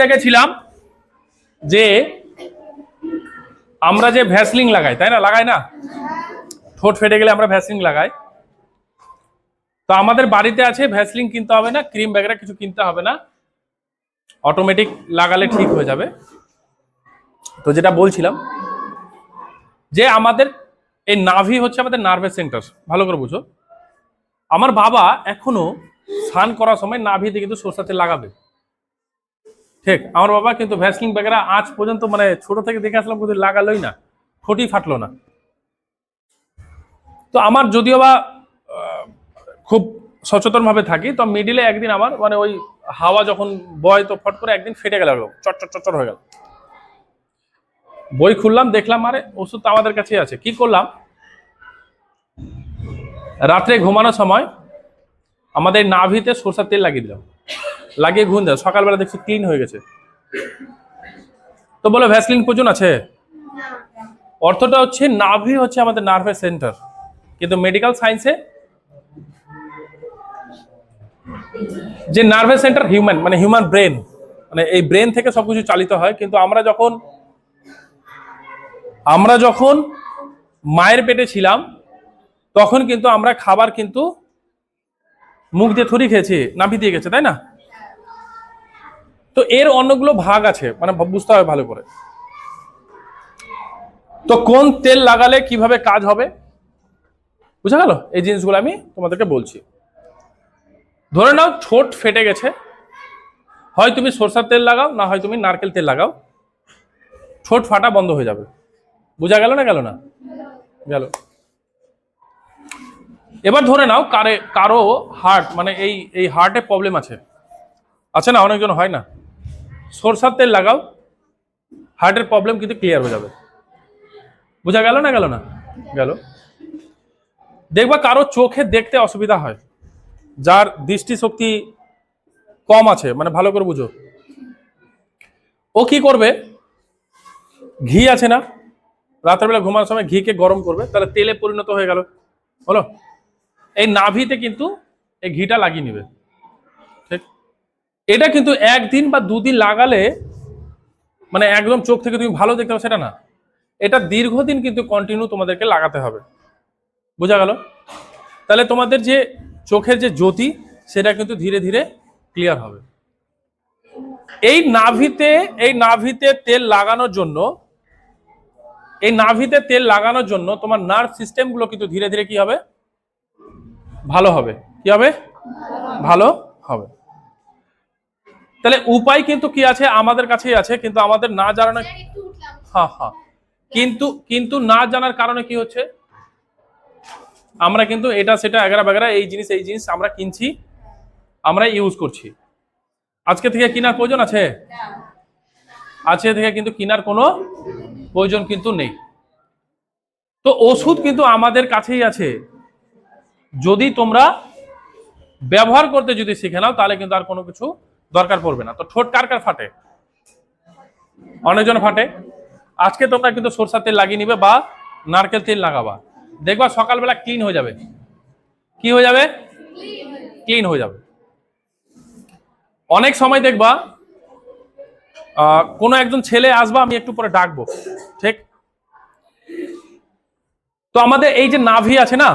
জায়গায় ছিলাম যে আমরা যে ভ্যাসলিং লাগাই, তাই না? লাগাই না? ঠোঁট ফেটে গেলে আমরা ভ্যাসলিং লাগাই। তো আমাদের বাড়িতে আছে ভ্যাসলিং কিনতে হবে না, ক্রিম কিছু কিনতে হবে না। অটোমেটিক লাগালে ঠিক হয়ে যাবে। তো যেটা বলছিলাম যে আমাদের, এই নাভি হচ্ছে আমাদের নার্ভাস সেন্টার, ভালো করে বুঝো। আমার বাবা এখনও স্নান করার সময় নাভিতে কিন্তু সরষা তেল লাগাবে। ঠিক, আমার বাবা কিন্তু ভ্যাসলিং ব্যাগেরা আজ পর্যন্ত মানে ছোট থেকে দেখে আসলাম, কিন্তু লাগালোই না ঠোঁটি ফাটলো না। তো আমার যদিও বা খুব সচেতন ভাবে থাকি, তো মিডিলে একদিন আমার মানে ওই হাওয়া যখন বয় তো ফট করে একদিন ফেটে গেল চট চটচট চটচট হয়ে গেল। বই খুললাম, দেখলাম, আরে, ওষুধ তো আমাদের কাছেই আছে। কি করলাম? রাত্রে ঘুমানোর সময় আমাদের নাভিতে সরষার তেল লাগিয়ে দিলাম। লাগিয়ে ঘুম দেয়। সকালবেলা দেখছি ক্লিন হয়ে গেছে। তো বলো ভ্যাসলিন প্রয়োজন আছে? অর্থটা হচ্ছে নাভি হচ্ছে আমাদের নার্ভাস সেন্টার কিন্তু মেডিকেল সায়েন্সে যে নার্ভাস সেন্টার হিউম্যান মানে হিউম্যান ব্রেন মানে এই ব্রেন থেকে সবকিছু চালিত হয়, কিন্তু আমরা যখন আমরা যখন মায়ের পেটে ছিলাম, তখন কিন্তু আমরা খাবার কিন্তু মুখ দিয়ে থরি খেয়েছি, নাভি দিয়ে গেছে, তাই না? তো এর অন্যগুলো ভাগ আছে মানে বুঝতে হবে ভালো করে। তো কোন তেল লাগালে কীভাবে কাজ হবে? বুঝা গেল? এই জিনিসগুলো আমি তোমাদেরকে বলছি। ধরে নাও ঠোঁট ফেটে গেছে। হয় তুমি সরষার তেল লাগাও, না হয় তুমি নারকেল তেল লাগাও। ঠোঁট ফাটা বন্ধ হয়ে যাবে। বোঝা গেল না গেল না? গেল। এবার ধরে নাও কারে কারও হার্ট মানে এই এই হার্টে প্রবলেম আছে। আছে না? অনেকজন হয় না? সরষার তেল লাগাও হার্টের প্রবলেম কিন্তু ক্লিয়ার হয়ে যাবে। বোঝা গেল না গেল না? গেল। দেখবা কারও চোখে দেখতে অসুবিধা হয়, যার দৃষ্টিশক্তি কম আছে মানে ভালো করে বুঝো। ও কি করবে? ঘি আছে না? রাতের বেলা ঘুমানোর সময় ঘিকে গরম করবে, তাহলে তেলে পরিণত হয়ে গেল। হলো এই নাভিতে কিন্তু এই ঘিটা লাগিয়ে নেবে। এটা কিন্তু একদিন বা দুদিন লাগালে মানে একদম চোখ থেকে তুমি ভালো দেখতে পাবে, সেটা না। এটা দীর্ঘদিন কিন্তু কন্টিনিউ তোমাদেরকে লাগাতে হবে। বোঝা গেল? তাহলে তোমাদের যে চোখের যে জ্যোতি, সেটা কিন্তু ধীরে ধীরে ক্লিয়ার হবে। এই নাভিতে এই নাভিতে তেল লাগানোর জন্য, এই নাভিতে তেল লাগানোর জন্য তোমার নার্ভ সিস্টেমগুলো কিন্তু ধীরে ধীরে কি হবে? ভালো হবে। কি হবে? ভালো হবে। তাহলে উপায় কিন্তু কি আছে? আমাদের কাছেই আছে কিন্তু আমাদের না জানানো হ্যাঁ হ্যাঁ। কিন্তু কিন্তু না জানার কারণে কি হচ্ছে? আমরা কিন্তু এটা সেটা এগারা বাগেরা এই জিনিস এই জিনিস আমরা কিনছি আমরা ইউজ করছি। আজকে থেকে কেনার প্রয়োজন আছে? আজকে থেকে কিন্তু কেনার কোনো প্রয়োজন কিন্তু নেই। তো ওষুধ কিন্তু আমাদের কাছেই আছে। যদি তোমরা ব্যবহার করতে যদি শিখে নাও তাহলে কিন্তু আর কোনো কিছু দরকার পড়বে না। তো ঠোঁট কার কার ফাটে? অনেকজন ফাটে। আজকে তোমরা কিন্তু সরষার তেল লাগিয়ে নিবে বা নারকেল তেল লাগাবা। দেখবা সকালবেলা ক্লিন হয়ে যাবে। কি হয়ে যাবে? ক্লিন হয়ে যাবে। অনেক সময় দেখবা কোনো একজন ছেলে আসবা, আমি একটু পরে ডাকবো। ঠিক? তো আমাদের এই যে নাভি আছে না,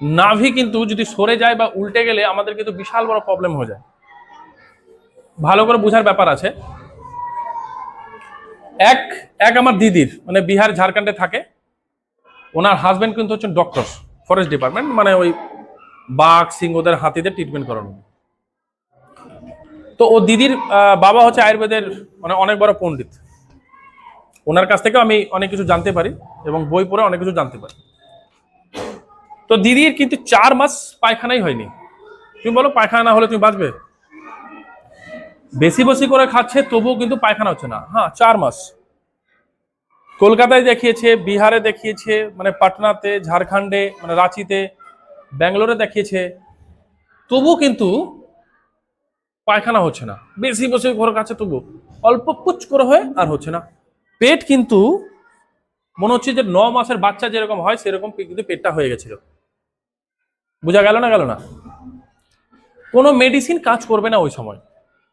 নাভি কিন্তু যদি সরে যায় বা উল্টে গেলে আমাদের কিন্তু বিশাল বড় প্রবলেম হয়ে যায়। ভালো করে বোঝার ব্যাপার আছে। এক এক আমার দিদির মানে বিহার ঝাড়খণ্ডে থাকে। ওনার হাজবেন্ড কিন্তু হচ্ছেন ডক্টর ফরেস্ট ডিপার্টমেন্ট মানে ওই বাঘ, সিংহদের হাতিদের ট্রিটমেন্ট করানো। তো ও দিদির বাবা হচ্ছে আয়ুর্বেদের মানে অনেক বড় পণ্ডিত। ওনার কাছ থেকে আমি অনেক কিছু জানতে পারি এবং বই পড়ে অনেক কিছু জানতে পারি। তো দিদির কিন্তু চার মাস পায়খানাই হয়নি। তুমি বলো, পায়খানা না হলে তুমি বাঁচবে? বেশি বেশি করে খাচ্ছে, তবুও কিন্তু পায়খানা হচ্ছে না। হ্যাঁ চার মাস। কলকাতায় দেখিয়েছে, বিহারে দেখিয়েছে মানে পাটনাতে, ঝাড়খণ্ডে মানে রাঁচিতে, ব্যাঙ্গালোরে দেখিয়েছে। তবু কিন্তু পায়খানা হচ্ছে না। বেশি বসে ঘর কাছে তবু অল্প পুচ করে হয়ে আর হচ্ছে না। পেট কিন্তু, মনে হচ্ছে যে ন মাসের বাচ্চা যেরকম হয়, সেরকম কিন্তু পেটটা হয়ে গেছিল। বোঝা গেল না গেল না? কোনো মেডিসিন কাজ করবে না ওই সময়।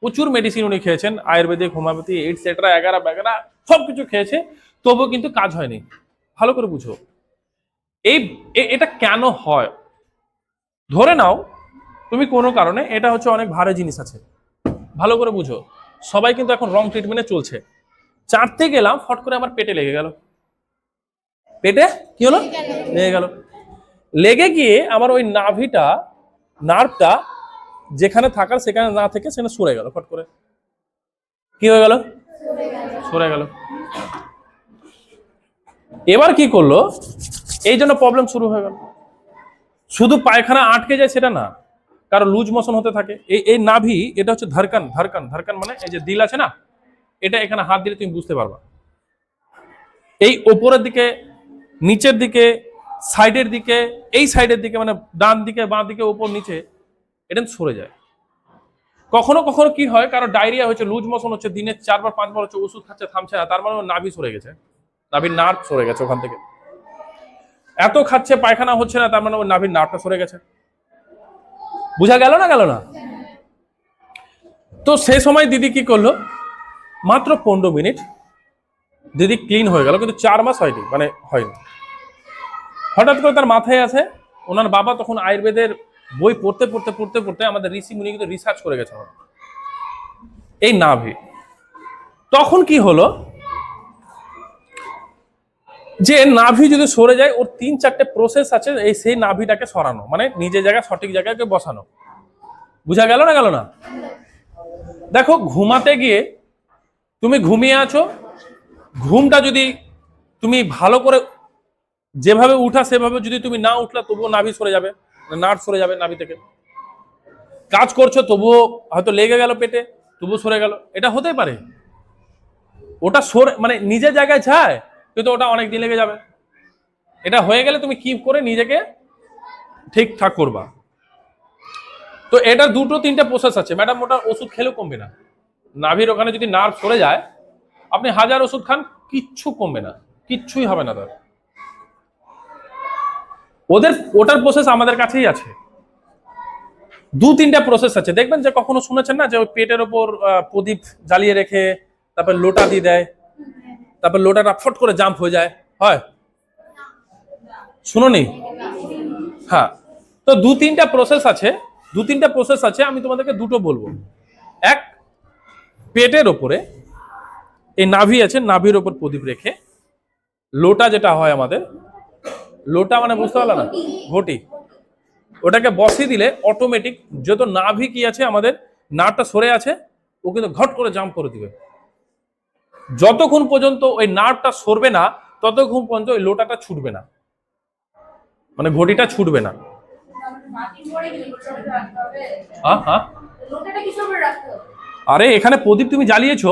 প্রচুর মেডিসিন উনি খেয়েছেন আয়ুর্বেদিক হোমিওপ্যাথি এটসেট্রা এগারা ব্যাগারা সব কিছু খেয়েছে তবুও কিন্তু কাজ হয়নি। ভালো করে বুঝো। এই এটা কেন হয়? ধরে নাও তুমি কোনো কারণে এটা হচ্ছে অনেক ভারী জিনিস আছে। ভালো করে বুঝো। সবাই কিন্তু এখন রং ট্রিটমেন্টে চলছে। চাটতে গেলাম ফট করে আমার পেটে লেগে গেল। পেটে? কি হলো? লেগে গেল। লেগে গিয়ে আমার ওই নাভিটা নার্ভটা যেখানে থাকার, সেখানে না থেকে সেখানে সরে গেল ফট করে। কি হয়ে গেল? সরে গেল। এবার কি করল? এই জন্য প্রবলেম শুরু হয়ে গেল। শুধু পায়খানা আটকে যায় সেটা না, কারও লুজ মোশন হতে থাকে। এই এই নাভি, এটা হচ্ছে ধরকান ধরকান ধরকান মানে এই যে দিল আছে না, এটা এখানে হাত দিলে তুমি বুঝতে পারবা। এই ওপরের দিকে, নিচের দিকে সাইডের দিকে, এই সাইডের দিকে মানে ডান দিকে, বাঁ দিকে উপর নিচে এটা সরে যায়। কখনো কখনো কি হয়, কারও ডায়রিয়া হচ্ছে লুজ মোশন হচ্ছে, দিনে চারবার, পাঁচবার হচ্ছে, ওষুধ খাচ্ছে, থামছে না, তার মানে নাভি সরে গেছে। নাভির নার্ভ সরে গেছে ওখান থেকে। এত খাচ্ছে, পায়খানা হচ্ছে না, তার মানে ওর নাভির নার্ভটা সরে গেছে। বুঝা গেল না গেল না? তো সে সময় দিদি কি করল? মাত্র পনেরো মিনিট দিদি ক্লিন হয়ে গেল, কিন্তু চার মাস হয়নি মানে হয়নি। হঠাৎ করে তার মাথায় আছে ওনার বাবা তখন আয়ুর্বেদের বই পড়তে পড়তে পড়তে পড়তে আমাদের ঋষি মুনি কিন্তু রিসার্চ করে গেছে। এই নাভি। তখন কি হলো? যে নাভি যদি সরে যায়, ওর তিন চারটে প্রসেস আছে, এই সেই নাভিটাকে সরানো। মানে নিজের জায়গায়, সঠিক জায়গায় বসানো। বুঝা গেল না গেল না? দেখো, ঘুমাতে গিয়ে তুমি ঘুমিয়ে আছো। ঘুমটা যদি তুমি ভালো করে যেভাবে উঠা, সেভাবে যদি তুমি না উঠলা, তবুও নাভি সরে যাবে। নার্ভ সরে যাবে নাভি থেকে। কাজ করছ, তবুও হয়তো লেগে গেল পেটে, তবুও সরে গেল। এটা হতেই পারে। ওটা সরে মানে নিজের জায়গায় যায় কিন্তু ওটা অনেক দিন লেগে যাবে। এটা হয়ে গেলে তুমি কি করে নিজেকে ঠিকঠাক করবা। তো এটা দুটো, তিনটে প্রসেস আছে। ম্যাডাম, ওটা ওষুধ খেলেও কমবে না। নাভির ওখানে যদি নার্ভ সরে যায়, আপনি হাজার ওষুধ খান, কিচ্ছু কমবে না। কিচ্ছুই হবে না তার। ওদের, ওটার প্রসেস আমাদের কাছেই আছে। দু, তিনটা প্রসেস আছে। দেখবেন যে কখনো শুনেছেন না যে ওই পেটের ওপর প্রদীপ জ্বালিয়ে রেখে তারপর লোটা দিয়ে দেয়, তারপর লোটাটা ফট করে জাম্প হয়ে যায়। হয়? শুনোনি? হ্যাঁ। তো দু, তিনটা প্রসেস আছে। দু, তিনটা প্রসেস আছে, আমি তোমাদেরকে দুটো বলব। এক, পেটের ওপরে, এই নাভি আছে, নাভির ওপর প্রদীপ রেখে, লোটা যেটা হয় আমাদের লোটা মানে বুঝতে পারল না? ঘটি। ওটাকে বসিয়ে দিলে অটোমেটিক যত নাভি কি আছে, আমাদের নাটটা সরে আছে, ও কিন্তু ঘট করে জাম্প করে দিবে। যতক্ষণ পর্যন্ত ওই নার্ভটা সরবে না, ততক্ষণ পর্যন্ত ওই লোটাটা ছুটবে না। মানে ঘটিটা ছুটবে না। হ্যাঁ হ্যাঁ। আরে, এখানে প্রদীপ তুমি জ্বালিয়েছো,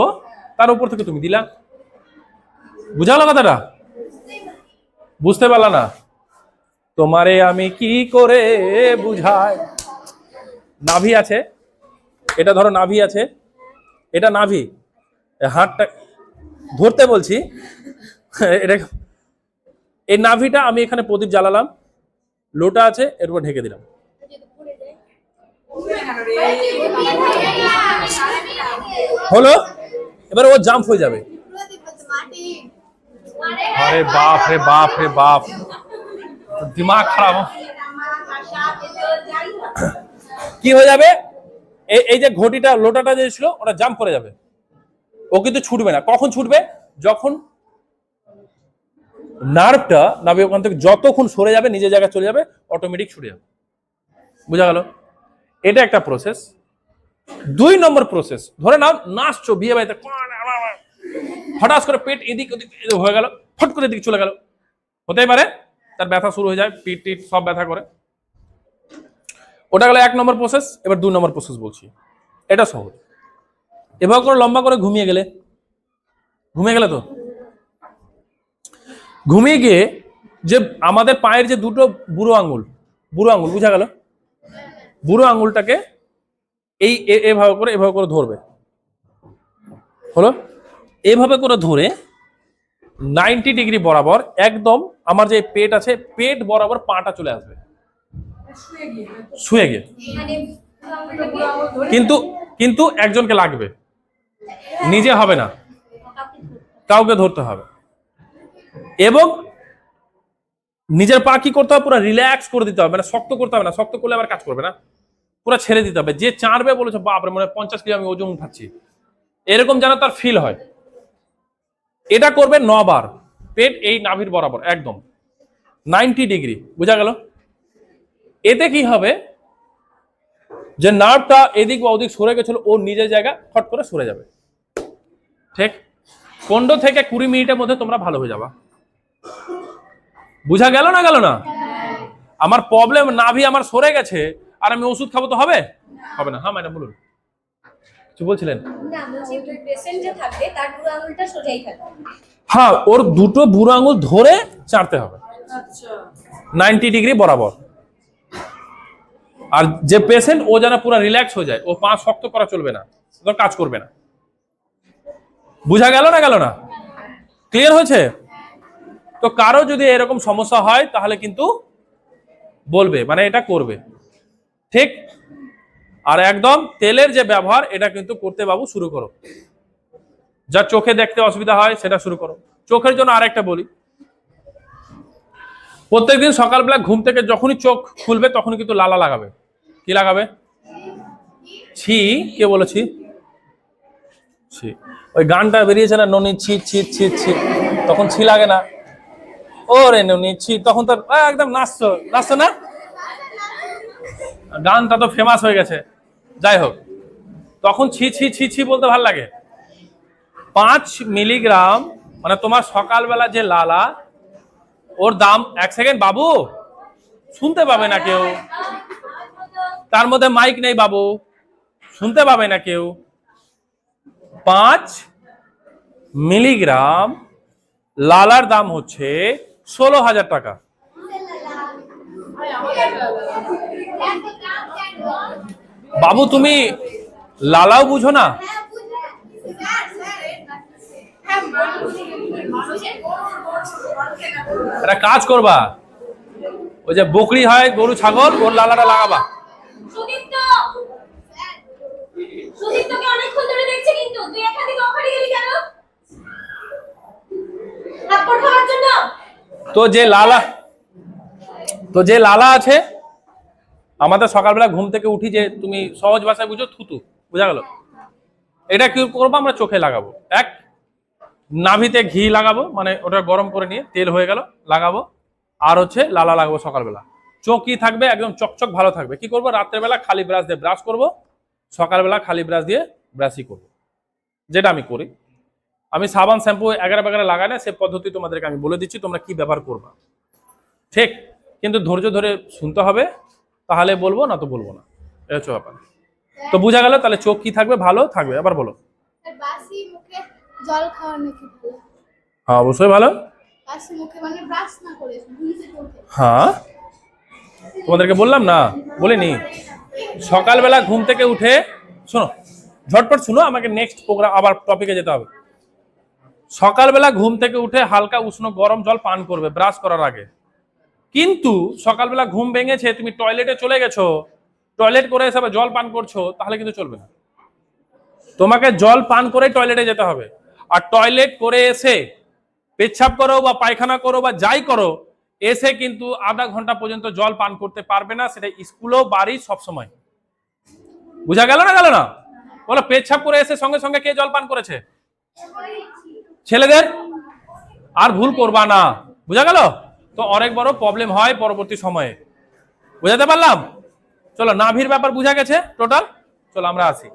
তার উপর থেকে তুমি দিলা। বুঝালো কথাটা? বুঝতে পারলা না? তোমারে আমি কি করে বুঝাই? নাভি আছে। এটা ধরো নাভি আছে। এটা নাভি। হাতটা ধরতে বলছি। এটা এই নাভিটা আমি এখানে প্রদীপ জ্বালালাম। লোটা আছে এর উপর ঢেকে দিলাম। হলো? এবার ও জাম্প হয়ে যাবে। আরে বাপ রে বাপ রে বাপ। দিমাগ খারাপ। কি হয়ে যাবে? এই যে ঘটিটা, লোটাটা যে ছিল, ওটা জাম্প করে যাবে। ও কিন্তু ছুটবে না। কখন ছুটবে? যখন নার্ভটা নাভি ওখান থেকে যতক্ষণ সরে যাবে, নিজের জায়গায় চলে যাবে অটোমেটিক ছুটে যাবে। বুঝা গেল? এটা একটা প্রসেস দুই নম্বর প্রসেস ধরে নাও, নাচছো বিয়ে বাড়িতে হঠাৎ করে পেট এদিক ওদিক হয়ে গেল, ফট করে এদিকে চলে গেল। হতেই পারে? তার ব্যথা শুরু হয়ে যায়, পিঠ টিট সব ব্যথা করে। ওটা গেল এক নম্বর প্রসেস এবার দুই নম্বর প্রসেস বলছি। এটা সহজ। এভাবে করে লম্বা করে ঘুমিয়ে গেলে। ঘুমিয়ে গেলে তো? ঘুমিয়ে গিয়ে যে আমাদের পায়ের যে দুটো বুড়ো আঙুল বুড়ো আঙুল, বুঝা গেল? বুড়ো আঙুলটাকে এই এভাবে করে এভাবে করে ধরবে। হলো? এভাবে করে ধরে নাইনটি ডিগ্রি বরাবর, একদম আমার যে পেট আছে, পেট বরাবর পাটা চলে আসবে। শুয়ে গিয়ে। কিন্তু কিন্তু একজনকে লাগবে। নিজে হবে না। কাউকে ধরতে হবে। এবং নিজের পা কি করতে হবে? পুরো রিল্যাক্স করে দিতে হবে। মানে শক্ত করতে হবে না। শক্ত করলে আবার কাজ করবে না। পুরো ছেড়ে দিতে হবে। যে চাঁড়বে বলেছে, বাপরে, মনে হয় পঞ্চাশ কিলো আমি ওজন উঠাচ্ছি। এরকম যেন তার ফিল হয়। এটা করবে নবার, পেট এই নাভির বরাবর, একদম। নাইনটি ডিগ্রি, বুঝা গেল? এতে কি হবে? যে নার্ভটা এদিক বা ওদিক সরে গেছিল, ও নিজের জায়গা ফট করে সরে যাবে। ঠিক? পনেরো থেকে কুড়ি মিনিটের মধ্যে তোমরা ভালো হয়ে যাবা। বুঝা গেল না গেল না? আমার প্রবলেম নাভি আমার সরে গেছে, আর আমি ওষুধ খাব তো হবে? হবে না। হ্যাঁ ম্যাডাম বলুন। কিছু বলছিলেন না বলছি পেশেন্ট যে থাকবে তার পুরো আঙুলটা সোজাই থাকবে। হ্যাঁ ওর দুটো বুড়ো আঙুল ধরে চাটতে হবে। আচ্ছা। নাইনটি ডিগ্রি বরাবর। আর যে পেশেন্ট ও যেন পুরো রিল্যাক্স হয়ে যায় ও পা শক্ত করা চলবে না কাজ করবে না। বুঝা গেল না গেল না? ক্লিয়ার হয়েছে? তো কারও যদি এরকম সমস্যা হয় তাহলে কিন্তু বলবে মানে এটা করবে। ঠিক? আর একদম তেলের যে ব্যবহার, এটা কিন্তু করতে বাবু শুরু করো। যা চোখে দেখতে অসুবিধা হয়, সেটা শুরু করো। চোখের জন্য আরেকটা বলি। প্রত্যেকদিন সকালবেলা ঘুম থেকে যখনই চোখ খুলবে, তখনই কিন্তু লালা লাগাবে। কি লাগাবে? ছি, কে বলেছি ছি? ওই গানটা বেরিয়েছে না, ননি ছি ছি ছি ছি। তখন ছি লাগে না। ও রে ননি ছি, তখন তো একদম নাচছো। নাচছো না? গানটা তো ফেমাস হয়ে গেছে। যাই হোক, তখন ছি ছি ছি ছি বলতে ভালো লাগে। পাঁচ মিলিগ্রাম মানে তোমার সকালবেলা যে লালা, ওর দাম এক সেকেন্ড, বাবু, শুনতে পাবে না কেউ। তার মধ্যে মাইক নেই, বাবু, শুনতে পাবে না কেউ। পাঁচ মিলিগ্রাম, লালার দাম হচ্ছে ষোলো হাজার টাকা। বাবু তুমি লালাও বুঝো না? একটা কাজ করবা। ওই যে বকরি হয় গরু ছাগল ওর লালাটা লাগাবা। তো যে লালা তো যে লালা আছে আমাদের সকালবেলা ঘুম থেকে উঠি যে তুমি সহজ ভাষায় বুঝো, থুতু, বুঝা গেল? এটা কি করব আমরা? চোখে লাগাবো। এক, নাভিতে ঘি লাগাবো মানে ওটা গরম করে নিয়ে তেল হয়ে গেল, লাগাবো। আর হচ্ছে লালা লাগাবো সকালবেলা। চোখ কি থাকবে? একদম চকচক ভালো থাকবে। কি করব? রাত্রেবেলা খালি ব্রাশ দিয়ে ব্রাশ করব। সকালবেলা খালি ব্রাশ দিয়ে ব্রাশই করব। যেটা আমি করি। আমি সাবান, শ্যাম্পু এগারো বাগারে লাগাই না, সে পদ্ধতি তোমাদেরকে আমি বলে দিচ্ছি, তোমরা কি ব্যবহার করবা। ঠিক, কিন্তু ধৈর্য ধরে শুনতে হবে। তাহলে বলব না তো বলব না। এ হচ্ছে ব্যাপার। তো বোঝা গেল তাহলে চোখ কি থাকবে? ভালো থাকবে। আবার বলো। জল ভালো? হ্যাঁ অবশ্যই ভালো। মানে হ্যাঁ। তোমাদেরকে বললাম না? বলিনি। সকালবেলা ঘুম থেকে উঠে শোনো ঝটপট শুনো আমাকে নেক্সট প্রোগ্রাম আবার টপিকে যেতে হবে। সকালবেলা ঘুম থেকে উঠে হালকা উষ্ণ গরম জল পান করবে ব্রাশ করার আগে। কিন্তু সকালবেলা ঘুম ভেঙেছে, তুমি টয়লেটে চলে গেছো টয়লেট করে এসে জল পান করছ, তাহলে কিন্তু চলবে না। তোমাকে জল পান করে টয়লেটে যেতে হবে। আর টয়লেট করে এসে পেচ্ছাপ করো বা পায়খানা করো বা যাই করো, এসে কিন্তু আধা ঘণ্টা পর্যন্ত জল পান করতে পারবে না, সেটা স্কুলও বাড়ি সবসময়। বুঝা গেল না গেল না? বলো, পেচ্ছাপ করে এসে সঙ্গে সঙ্গে কে জল পান করেছে? ছেলেদের? আর ভুল করবা না। বুঝা গেল? তো অনেক বড় প্রবলেম হয় পরবর্তী সময়ে। বোঝাতে পারলাম? চলো, নাভির ব্যাপার বুঝা গেছে টোটাল চলো, আমরা আসি।